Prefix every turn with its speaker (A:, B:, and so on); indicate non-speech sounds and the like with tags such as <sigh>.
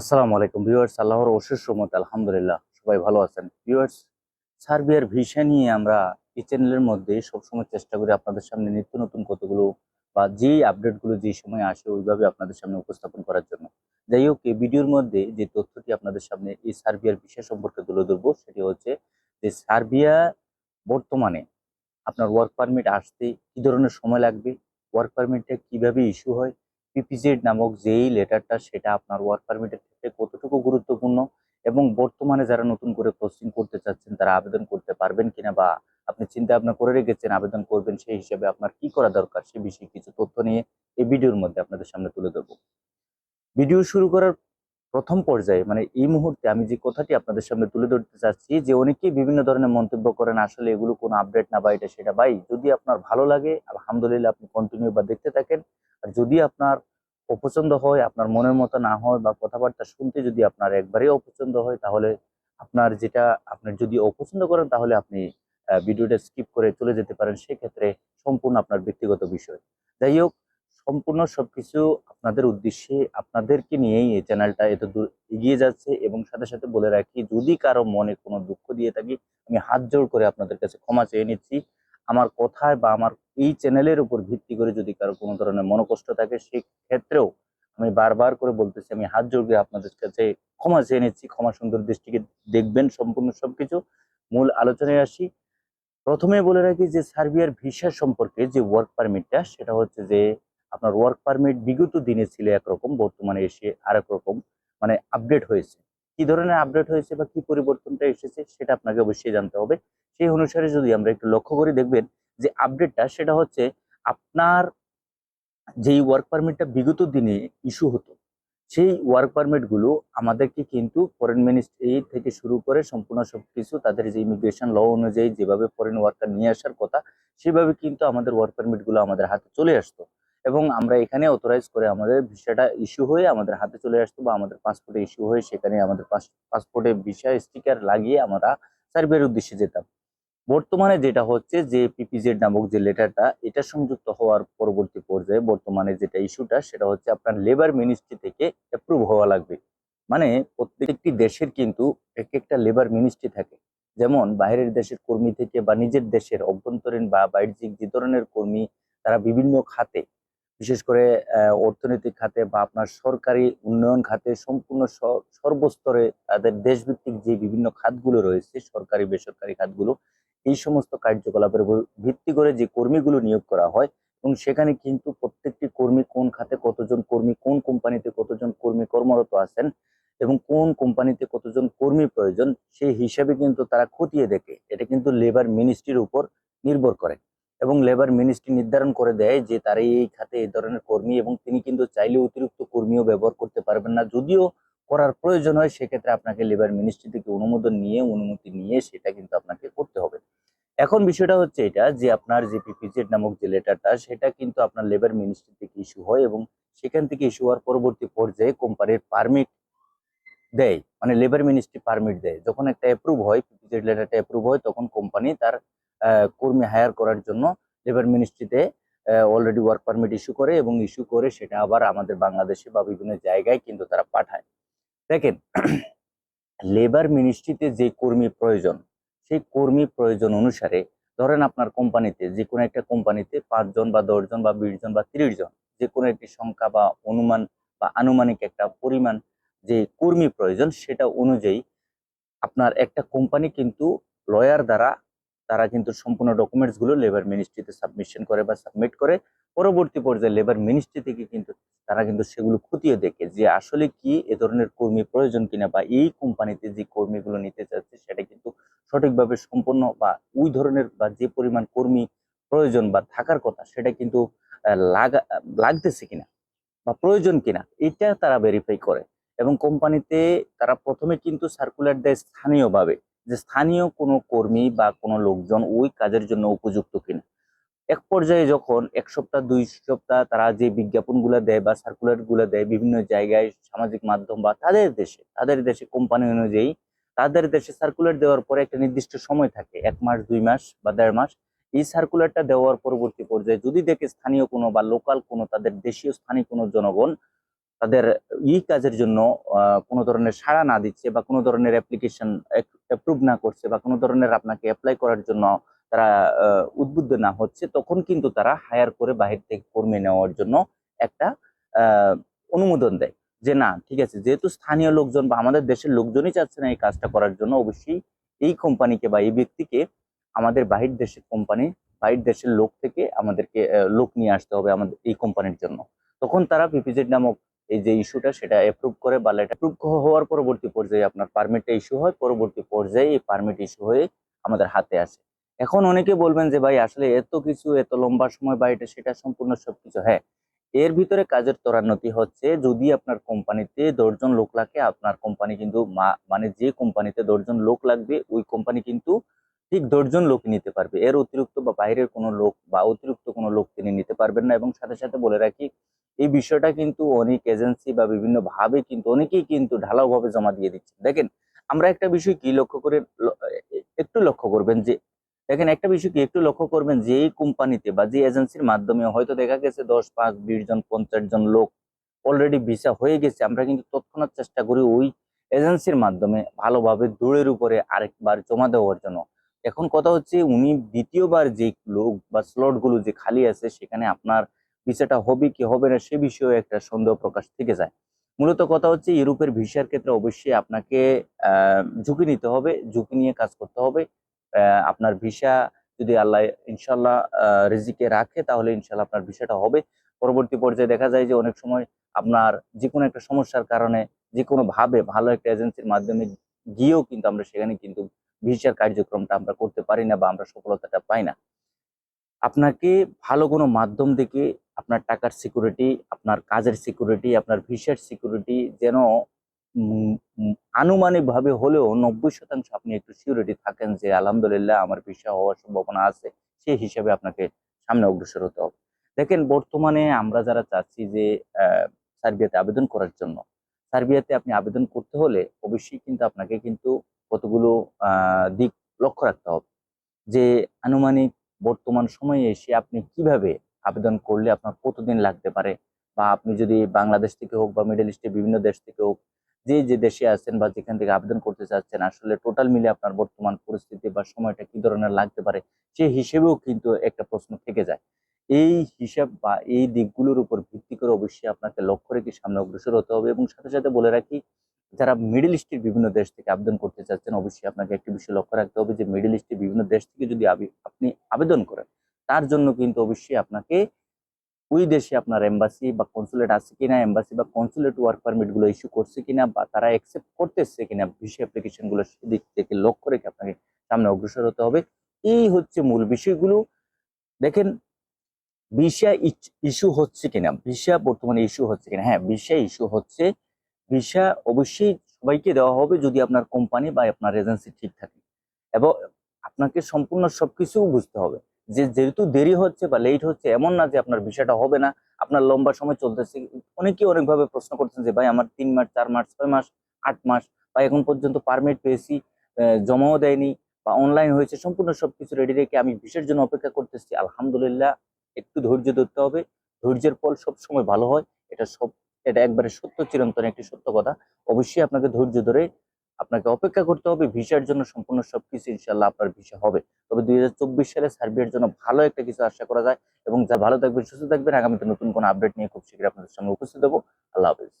A: আসসালামু আলাইকুম ভিউয়ার্স, আল্লাহর অশেষ রহমত, আলহামদুলিল্লাহ, সবাই ভালো আছেন। ভিউয়ার্স, সার্বিয়ার ভিসা নিয়ে আমরা এই চ্যানেলের মধ্যে সবসময় চেষ্টা করি আপনাদের সামনে নিত্য নতুন কতগুলো বা যে আপডেটগুলো যে সময় আসে ওইভাবে আপনাদের সামনে উপস্থাপন করার জন্য। যাই হোক, এই ভিডিওর মধ্যে যে তথ্যটি আপনাদের সামনে এই সার্বিয়ার ভিসা সম্পর্কে তুলে ধরবো, সেটি হচ্ছে যে সার্বিয়া বর্তমানে আপনার ওয়ার্ক পারমিট আসতে কি ধরনের সময় লাগবে? ওয়ার্ক পারমিটটা কীভাবে ইস্যু হয়? পিপিজেড নামক যেই লেটারটা সেটা আপনার ওয়ার্ক পারমিটের ক্ষেত্রে কতটুকু গুরুত্বপূর্ণ এবং বর্তমানে যারা নতুন করে পোস্টিং করতে চাচ্ছেন, তারা আবেদন করতে পারবেন কিনা বা আপনি চিন্তা ভাবনা করে রেখেছেন আবেদন করবেন, সেই হিসাবে আপনার কি করা দরকার সে বিষয়ে কিছু তথ্য নিয়ে এই ভিডিওর মধ্যে আপনাদের সামনে তুলে ধরবো। ভিডিও শুরু করার প্রথম পর্যায়ে মানে এই মুহূর্তে আমি যে কথাটি আপনাদের সামনে তুলে ধরতে চাচ্ছি যে অনেকেই বিভিন্ন ধরনের মন্তব্য করেন, আসলে এগুলো কোনো আপডেট না বা এটা সেটা ভাই, যদি আপনার ভালো লাগে, আলহামদুলিল্লাহ আপনি কন্টিনিউ বা দেখতে থাকেন, আর যদি আপনার অপছন্দ হয়, আপনার মনের মতো না হয় বা কথাবার্তা শুনতে যদি আপনার একবারেই অপছন্দ হয়, তাহলে আপনার যেটা আপনার যদি অপছন্দ করেন, তাহলে আপনি ভিডিওটা স্কিপ করে চলে যেতে পারেন। সেক্ষেত্রে সম্পূর্ণ আপনার ব্যক্তিগত বিষয়। যাই হোক, সম্পূর্ণ সবকিছু আপনাদের উদ্দেশ্যে, আপনাদেরকে নিয়েই এই চ্যানেলটা এত দূর এগিয়ে যাচ্ছে এবং সাথে সাথে বলে রাখি, যদি কারও মনে কোনো দুঃখ দিয়ে থাকি, আমি হাত জোড় করে আপনাদের কাছে ক্ষমা চেয়ে নিচ্ছি। আমার কথায় বা আমার এই চ্যানেলের উপর ভিত্তি করে যদি কারও কোনো ধরনের মনোকষ্ট থাকে সেই ক্ষেত্রেও আমি বারবার করে বলতেছি, আমি হাত জোড় করে আপনাদের কাছে ক্ষমা চেয়ে নিচ্ছি, ক্ষমা সুন্দর দৃষ্টিকে দেখবেন সম্পূর্ণ সবকিছু। মূল আলোচনায় আসি। প্রথমে বলে রাখি যে, সার্বিয়ার ভিসা সম্পর্কে যে ওয়ার্ক পারমিটটা সেটা হচ্ছে যে, আপনার ওয়ার্ক পারমিট বিগত দিনে ছিল একরকম, বর্তমানে এসে আরেক রকম মানে আপডেট হয়েছে। কি ধরনের আপডেট হয়েছে বা কি পরিবর্তনটা এসেছে সেটা আপনাকে অবশ্যই জানতে হবে। সেই অনুসারে যদি আমরা একটু লক্ষ্য করে, দেখবেন যে আপডেটটা সেটা হচ্ছে আপনার যেই ওয়ার্ক পারমিটটা বিগত দিনে ইস্যু হতো, সেই ওয়ার্ক পারমিটগুলো আমাদেরকে কিন্তু ফরেন মিনিস্ট্রি থেকে শুরু করে সম্পূর্ণ সব কিছু তাদের যে ইমিগ্রেশন ল অনুযায়ী যেভাবে ফরেন ওয়ার্কার নিয়ে আসার কথা, সেভাবে কিন্তু আমাদের ওয়ার্ক পারমিটগুলো আমাদের হাতে চলে আসতো। এবং আমরা এখানে অথরাইজ করে আমাদের ভিসাটা ইস্যু হয়ে আমাদের হাতে চলে আসতো বা আমাদের পাসপোর্টে ইস্যু হয়ে সেখানে আমাদের পাসপোর্টে ভিসা স্টিকার লাগিয়ে আমরা সার্ভের উদ্দেশ্যে যেতাম। বর্তমানে যেটা হচ্ছে যে পিপিজেড নামক যে লেটারটা, এটা সংযুক্ত হওয়ার পরবর্তী পর্যায়ে বর্তমানে যেটা ইস্যুটা সেটা হচ্ছে আপনার লেবার মিনিস্ট্রি থেকে অ্যাপ্রুভ হওয়া লাগবে। মানে প্রত্যেকটি দেশের কিন্তু এক একটা লেবার মিনিস্ট্রি থাকে। যেমন বাইরের দেশের কর্মী থেকে বা নিজের দেশের অভ্যন্তরীণ বা বাণিজ্যিক যে ধরনের কর্মী, তারা বিভিন্ন খাতে বিশেষ করে অর্থনৈতিক খাতে বা আপনার সরকারি উন্নয়ন খাতে সম্পূর্ণ সর্বস্তরে তাদের দেশভিত্তিক যে বিভিন্ন খাতগুলো রয়েছে, সরকারি, বেসরকারি খাতগুলো, এই সমস্ত কার্যকলাপের উপর ভিত্তি করে যে কর্মীগুলো নিয়োগ করা হয় এবং সেখানে কিন্তু প্রত্যেকটি কর্মী কোন খাতে কতজন কর্মী, কোন কোম্পানিতে কতজন কর্মী কর্মরত আছেন এবং কোন কোম্পানিতে কতজন কর্মী প্রয়োজন, সেই হিসাবে কিন্তু তারা খতিয়ে দেখে। এটা কিন্তু লেবার মিনিস্ট্রির উপর নির্ভর করে। এবং লেবার মিনিস্ট্রি নির্ধারণ করে দেয় যে তারা এই খাতে এই ধরনের কর্মী এবং তিনি কিন্তু চাইলে অতিরিক্ত কর্মীও ব্যবহার করতে পারবেন না। যদিও করার প্রয়োজন হয়, সেক্ষেত্রে আপনাকে লেবার মিনিস্ট্রি থেকে অনুমোদন নিয়ে, অনুমতি নিয়ে সেটা কিন্তু আপনাকে করতে হবে। এখন বিষয়টা হচ্ছে এটা যে আপনার যে পিপিজেড নামক যে লেটারটা সেটা কিন্তু আপনার লেবার মিনিস্ট্রি থেকে ইস্যু হয় এবং সেখান থেকে ইস্যু হওয়ার পরবর্তী পর্যায়ে কোম্পানির পারমিট দেয়। মানে লেবার মিনিস্ট্রি পারমিট দেয়। যখন একটা অ্যাপ্রুভ হয় পিপিজেড লেটারটা অ্যাপ্রুভ হয়, তখন কোম্পানি তার কর্মী হায়ার করার জন্য লেবার মিনিস্ট্রিতে অলরেডি ওয়ার্ক পারমিট ইস্যু করে এবং ইস্যু করে সেটা আবার আমাদের বাংলাদেশে বা বিভিন্ন জায়গায় কিন্তু তারা পাঠায়। দেখেন <clears throat> লেবার মিনিস্ট্রিতে যে কর্মী প্রয়োজন, সেই কর্মী প্রয়োজন অনুসারে ধরেন আপনার কোম্পানিতে যে কোনো একটা কোম্পানিতে পাঁচজন বা দশজন বা বিশ জন বা তিরিশ জন যে কোনো একটি সংখ্যা বা অনুমান বা আনুমানিক একটা পরিমাণ যে কর্মী প্রয়োজন সেটা অনুযায়ী আপনার একটা কোম্পানি কিন্তু লয়ার দ্বারা তারা কিন্তু সম্পূর্ণ ডকুমেন্টসগুলো লেবার মিনিস্ট্রিতে সাবমিশন করে বা সাবমিট করে, পরবর্তী পর্যায়ে লেবার মিনিস্ট্রি থেকে কিন্তু তারা কিন্তু সেগুলো খতিয়ে দেখে যে আসলে কি এ ধরনের কর্মী প্রয়োজন কিনা বা এই কোম্পানিতে যে কর্মীগুলো নিতে চাচ্ছে সেটা কিন্তু সঠিকভাবে সম্পন্ন বা ওই ধরনের বা যে পরিমাণ কর্মী প্রয়োজন বা থাকার কথা সেটা কিন্তু লাগা, লাগতেছে কিনা বা প্রয়োজন কিনা, এটা তারা ভেরিফাই করে। এবং কোম্পানিতে তারা প্রথমে কিন্তু সার্কুলার দেয় স্থানীয়ভাবে। যে স্থানীয় কোনো কর্মী বা কোনো লোকজন ওই কাজের জন্য উপযুক্ত কিনা। এক পর্যায়ে যখন এক সপ্তাহ, দুই সপ্তাহ তারা যে বিজ্ঞাপনগুলো দেয় বা সার্কুলারগুলো দেয় বিভিন্ন জায়গায় সামাজিক মাধ্যম বা তাদের দেশে তাদের দেশে কোম্পানি অনুযায়ী তাদের দেশে সার্কুলার দেওয়ার পরে একটা নির্দিষ্ট সময় থাকে, এক মাস, দুই মাস বা দেড় মাস। এই সার্কুলারটা দেওয়ার পরবর্তী পর্যায়ে যদি দেখে স্থানীয় কোনো বা লোকাল কোনো তাদের দেশীয় স্থানীয় কোনো জনগণ তাদের ই কাজের জন্য কোনো ধরনের সাড়া না দিচ্ছে বা কোনো ধরনের অ্যাপ্লিকেশন অ্যাপ্রুভ না করছে বা কোনো ধরনের আপনাকে অ্যাপ্লাই করার জন্য তারা উদ্বুদ্ধ না হচ্ছে, তখন কিন্তু তারা হায়ার করে বাহির থেকে কর্মী নেওয়ার জন্য একটা অনুমোদন দেয়। যে না, ঠিক আছে, যেহেতু স্থানীয় লোকজন বা আমাদের দেশের লোকজনই চাচ্ছে না এই কাজটা করার জন্য, অবশ্যই এই কোম্পানিকে বা এই ব্যক্তিকে আমাদের বাহির দেশের কোম্পানি বাহির দেশের লোক থেকে আমাদেরকে লোক নিয়ে আসতে হবে আমাদের এই কোম্পানির জন্য। তখন তারা পিপিজেড নামক এই যে ইস্যুটা সেটা অ্যাপ্রুভ করে বা লেটার অ্যাপ্রুভ হওয়ার পরবর্তী পর্যায়ে আপনার পারমিটটা ইস্যু হয়, পরবর্তী পর্যায়ে এই পারমিট ইস্যু হয়ে আমাদের হাতে আসে। এখন অনেকে বলবেন যে, ভাই, আসলে এত কিছু, এত লম্বা সময় বা এটা সেটা সম্পূর্ণ সবকিছু। হ্যাঁ এর ভিতরে কাজের ত্বরান্নতি হচ্ছে যদি আপনার কোম্পানিতে দশজন লোক লাগে, আপনার কোম্পানি কিন্তু মানে যে কোম্পানিতে দশজন লোক লাগবে, ওই কোম্পানি কিন্তু ঠিক দশজন লোক নিতে পারবে। এর অতিরিক্ত বা বাইরের কোনো লোক বা অতিরিক্ত কোনো লোক তিনি নিতে পারবেন না। এবং সাথে সাথে বলে রাখি এই বিষয়টা কিন্তু অনেক এজেন্সি বা বিভিন্ন ভাবে কিন্তু অনেকেই কিন্তু ঢালাও ভাবে জমা দিয়ে দিচ্ছে। দেখেন, আমরা একটা বিষয় কি লক্ষ্য করে একটু লক্ষ্য করবেন যে, দেখেন একটা বিষয় কি একটু লক্ষ্য করবেন যে, এই কোম্পানিতে বা যে এজেন্সির মাধ্যমে হয়তো দেখা গেছে দশ, পাঁচ, বিশ জন, পঞ্চাশ জন লোক অলরেডি ভিসা হয়ে গেছে, আমরা কিন্তু তৎক্ষণাৎ চেষ্টা করি ওই এজেন্সির মাধ্যমে ভালোভাবে দূরের উপরে আরেকবার জমা দেওয়ার জন্য। এখন কথা হচ্ছে উনি দ্বিতীয়বার যে লোক বা স্লটগুলো যে খালি আছে, সেখানে আপনার ভিসাটা হবে কি হবে না সে বিষয়ে একটা সন্দেহ প্রকাশ থেকে যায়। মূলত কথা হচ্ছে ইউরোপের ভিসার ক্ষেত্রে অবশ্যই আপনাকে ঝুঁকি নিতে হবে, ঝুঁকি নিয়ে কাজ করতে হবে। আপনার ভিসা যদি আল্লাহ ইনশাল্লাহ রিজিকে রাখে তাহলে ইনশাল্লাহ আপনার ভিসাটা হবে। পরবর্তী পর্যায়ে দেখা যায় যে অনেক সময় আপনার যে কোনো একটা সমস্যার কারণে যে কোনো ভাবে ভালো একটা এজেন্সির মাধ্যমে গিয়েও কিন্তু আমরা সেখানে কিন্তু ভিসার কার্যক্রমটা আমরা করতে পারি না বা আমরা সফলতাটা পাই না। আপনাকে ভালো কোনো মাধ্যম দেখে আপনার টাকার সিকিউরিটি আপনার কাজের সিকিউরিটি আপনার ভিসার সিকিউরিটি যেন আনুমানিকভাবে হলেও নব্বই শতাংশ আপনি একটু সিকিউরিটি থাকেন যে আলহামদুলিল্লাহ আমার ভিসা হওয়ার সম্ভাবনা আছে, সেই হিসাবে আপনাকে সামনে অগ্রসর হতে হবে। দেখেন, বর্তমানে আমরা যারা চাচ্ছি যে সার্বিয়াতে আবেদন করার জন্য, সার্বিয়াতে আপনি আবেদন করতে হলে অবশ্যই কিন্তু আপনাকে কিন্তু কতগুলো দিক লক্ষ্য রাখতে হবে। যে আনুমানিক বর্তমান সময়ে এসে আপনি কীভাবে আবেদন করলে আপনার কতদিন লাগতে পারে? বা আপনি যদি বাংলাদেশ থেকে হোক বা মিডল ইস্টের বিভিন্ন দেশ থেকে হোক, যে যে দেশে আছেন বা যেখান থেকে আবেদন করতে চাচ্ছেন, আসলে টোটাল মিলে আপনার বর্তমান পরিস্থিতি বা সময়টা কি ধরনের লাগতে পারে সেই হিসেবেও কিন্তু একটা প্রশ্ন থেকে যায়। এই হিসাব বা এই দিকগুলোর উপর ভিত্তি করে অবশ্যই আপনাকে লক্ষ্য রেখে সামনে অগ্রসর হতে হবে এবং সাথে সাথে বলে রাখি, যারা মিডল ইস্টের বিভিন্ন দেশ থেকে আবেদন করতে চাচ্ছেন, অবশ্যই আপনাকে একটি বিষয় লক্ষ্য রাখতে হবে যে মিডল ইস্টের বিভিন্ন দেশ থেকে যদি আপনি আবেদন করেন তার জন্য কিন্তু অবশ্যই আপনাকে ওই দেশে আপনার এম্বাসি বা কনসুলেট আছে কিনা এম্বাসি বা কনসুলেট ওয়ার্ক পারমিটগুলো ইস্যু করছে কিনা বা তারা অ্যাকসেপ্ট করতেছে কিনা ভিসা অ্যাপ্লিকেশনগুলো সেদিক থেকে লক্ষ্য রেখে আপনাকে সামনে অগ্রসর হতে হবে। এই হচ্ছে মূল বিষয়গুলো। দেখেন ভিসা ইস্যু হচ্ছে কিনা? ভিসা বর্তমানে ইস্যু হচ্ছে কিনা? হ্যাঁ ভিসা ইস্যু হচ্ছে। ভিসা অবশ্যই সবাইকে দেওয়া হবে যদি আপনার কোম্পানি বা আপনার এজেন্সি ঠিক থাকে। এবং আপনাকে সম্পূর্ণ সবকিছু বুঝতে হবে। যে যেহেতু দেরি হচ্ছে বা লেট হচ্ছে, এমন না যে আপনার ভিসাটা হবে না, আপনার লম্বা সময় চলতেছে। অনেকে অনেকভাবে প্রশ্ন করছেন যে, ভাই, আমার তিন মাস, চার মাস, ছয় মাস, আট মাস, বা এখন পর্যন্ত পারমিট পেয়েছি জমাও দেয়নি, বা অনলাইন হয়েছে, সম্পূর্ণ সবকিছু রেডি রেখে আমি ভিসার জন্য অপেক্ষা করতেছি। আলহামদুলিল্লাহ, একটু ধৈর্য ধরতে হবে। ধৈর্যের ফল সব সময় ভালো হয়। এটা সব, এটা একবারে সত্য, চিরন্তন একটি সত্য কথা। অবশ্যই আপনাকে ধৈর্য ধরে আপনাকে অপেক্ষা করতে হবে, ভিসার জন্য সম্পূর্ণ সবকিছু ইনশাল্লাহ আপনার ভিসা হবে। তবে দুই হাজার চব্বিশ সালে সার্বিয়ার জন্য ভালো একটা কিছু আশা করা যায় এবং যা ভালো থাকবেন, সুস্থ থাকবেন, আগামীতে নতুন কোনো আপডেট নিয়ে খুব শীঘ্রই আপনাদের সামনে উপস্থিত হব। আল্লাহ হাফেজ।